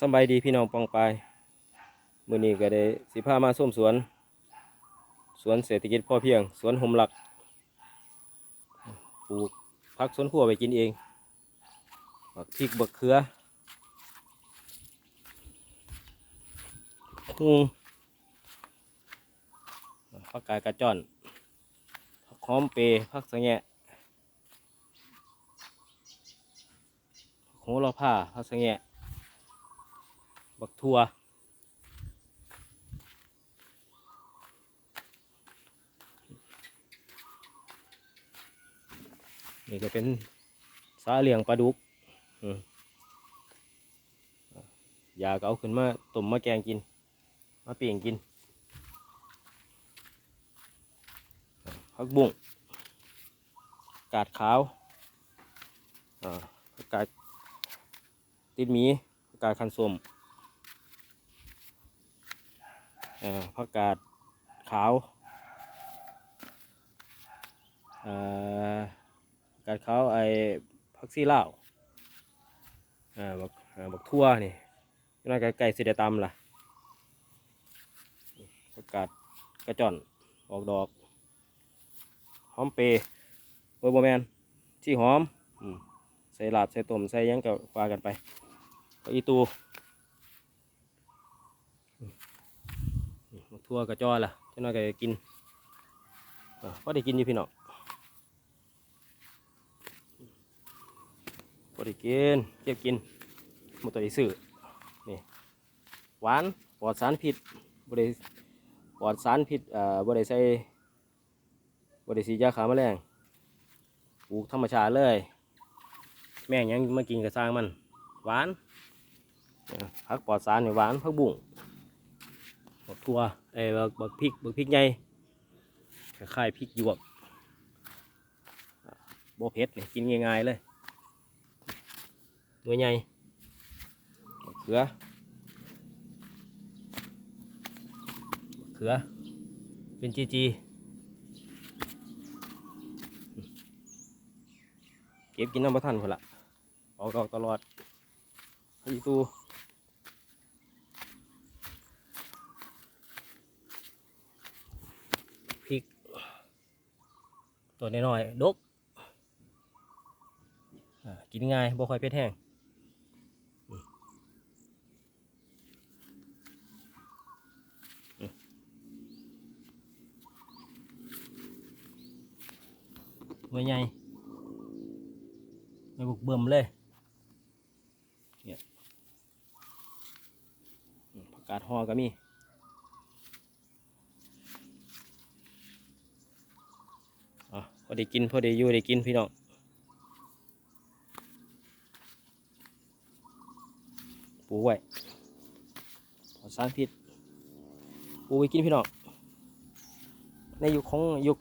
สบายดีพี่น้องปองปายมื้อนี้ก็ได้สิพามาส้มสวน สวนเศรษฐกิจพอเพียง สวนหมหลักปลูกผักสวนครัวไปกินเองบักพริกบักเขือหุงผักกาดกระจ่อนผักหอมเปย์ผักสะแงะผักโหระพาผักสะแงะ บักทัวนี่ก็เป็นสาเลียงปลาดุกอยากเอาขึ้นมาต้มมาแกงกิน มาเปี่ยงกินผักบุ้งกาดขาวอ่าผักาดติดหมีผักกาดคันส้ม เอ่อผักกาดขาวเอ่อผักกาดขาวไอ้ผักซีลาวเอ่อบักเอ่อบักทั่วนี่น่าไก่ไก่สิเดตำล่ะผักกาดกระจอนออกดอกหอมเปรย์เบอร์โบแมนที่หอมใส่ลาบใส่ต้มใส่ยังก็ว่ากันไปก็อีตู มัก ทั่วกระจอล่ะเจ้าน้อยก็กินอะพอได้กินอยู่พี่น้องพอได้กินเก็บกินหมดตัวได้ซื้อนี่หวานปลอดสารพิษบริปลอดสารพิษอ่าบริใส่บริสียาขาแมลงปลูกธรรมชาติเลย แม่งยังมากินกระสร้างมัน หวานผักปลอดสารนี่หวานผักบุ้ง บักทั่วเอ้บักบักพริกบักพริกใหญ่คล้ายๆพริกหยวกโบเผ็ดเลยกินง่ายๆเลยหน่วยใหญ่เขือเขือ เป็นจีจีเก็บกินน้ำประทันพนละออกดอกตลอดอีตู พริก ตัวน้อยๆดกกินง่ายบ่ค่อยเผ็ดแห้งอืมอืมหน่วยใหญ่ไม่บุกเบิ่มเลยเนี่ยผักกาดหอก็มี อะพอได้กินพอได้อยู่ได้กินพี่น้องปูไว้ปลอดสารพิษปูไว้กินพี่น้องในยุคของยุค